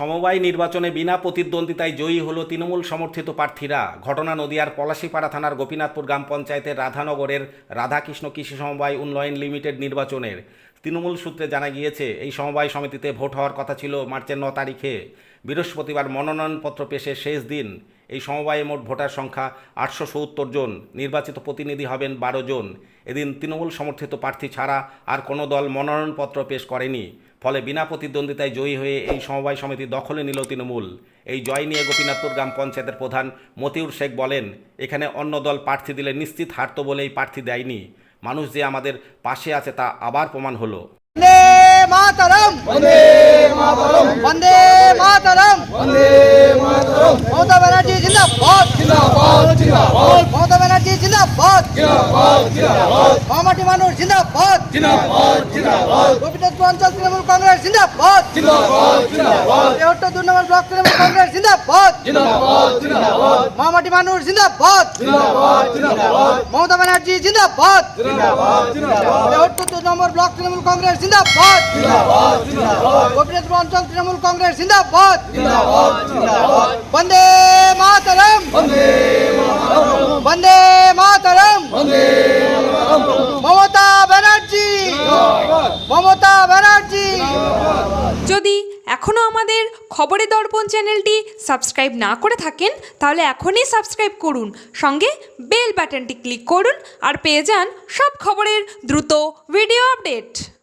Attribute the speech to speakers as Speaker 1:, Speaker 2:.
Speaker 1: সমবায় নির্বাচনে বিনা প্রতিদ্বন্দ্বিতায় জয়ী হলো তৃণমূল সমর্থিত প্রার্থীরা। ঘটনা নদিয়ার পলাশীপাড়া থানার গোপীনাথপুর গ্রাম পঞ্চায়েতের রাধানগরের রাধাকৃষ্ণ কৃষি সমবায় উন্নয়ন লিমিটেড নির্বাচনের। তৃণমূল সূত্রে জানা গিয়েছে, এই সমবায় সমিতিতে ভোট হওয়ার কথা ছিল মার্চের ন তারিখে। বৃহস্পতিবার মনোনয়নপত্র পেশের শেষ দিন। এই সমবায়ে মোট ভোটার সংখ্যা আটশো সত্তর জন, নির্বাচিত প্রতিনিধি হবেন বারো জন। এদিন তৃণমূল সমর্থিত প্রার্থী ছাড়া আর কোনো দল মনোনয়নপত্র পেশ করেনি। ফলে বিনা প্রতিদ্বন্দ্বিতায় জয়ী হয়ে এই সমবায় সমিতি দখলে নিল তৃণমূল। এই জয় নিয়ে গোপীনাথপুর গ্রাম পঞ্চায়েতের প্রধান মতিউর শেখ বলেন, এখানে অন্য দল প্রার্থী দিলে নিশ্চিত হারত বলেই প্রার্থী দেয়নি। মানুষ যে আমাদের পাশে আছে তা আবার প্রমাণ হলো।
Speaker 2: জিন্দাবাদ। মামাটি মানুষ জিন্দাবাদ। জিন্দাবাদ জিন্দাবাদ। গোপীনাথপুর অঞ্চল তৃণমূল কংগ্রেস জিন্দাবাদ। জিন্দাবাদ জিন্দাবাদ। তেহট্ট দুই নম্বর ব্লক তৃণমূল কংগ্রেস জিন্দাবাদ। জিন্দাবাদ জিন্দাবাদ। মামাটি মানুষ জিন্দাবাদ। জিন্দাবাদ জিন্দাবাদ। মমতা ব্যানার্জি জিন্দাবাদ। জিন্দাবাদ জিন্দাবাদ। তেহট্ট দুই নম্বর ব্লক তৃণমূল কংগ্রেস জিন্দাবাদ। জিন্দাবাদ জিন্দাবাদ। গোপীনাথপুর অঞ্চল তৃণমূল কংগ্রেস জিন্দাবাদ। জিন্দাবাদ জিন্দাবাদ। বন্দে মাতরম। বন্দে মাতরম। বন্দে মাতরম। বন্দে মমতা ব্যানার্জি।
Speaker 3: যদি এখনও আমাদের খবরে দর্পণ চ্যানেলটি সাবস্ক্রাইব না করে থাকেন, তাহলে এখনই সাবস্ক্রাইব করুন। সঙ্গে বেল বাটনটি ক্লিক করুন আর পেয়ে যান সব খবরের দ্রুত ভিডিও আপডেট।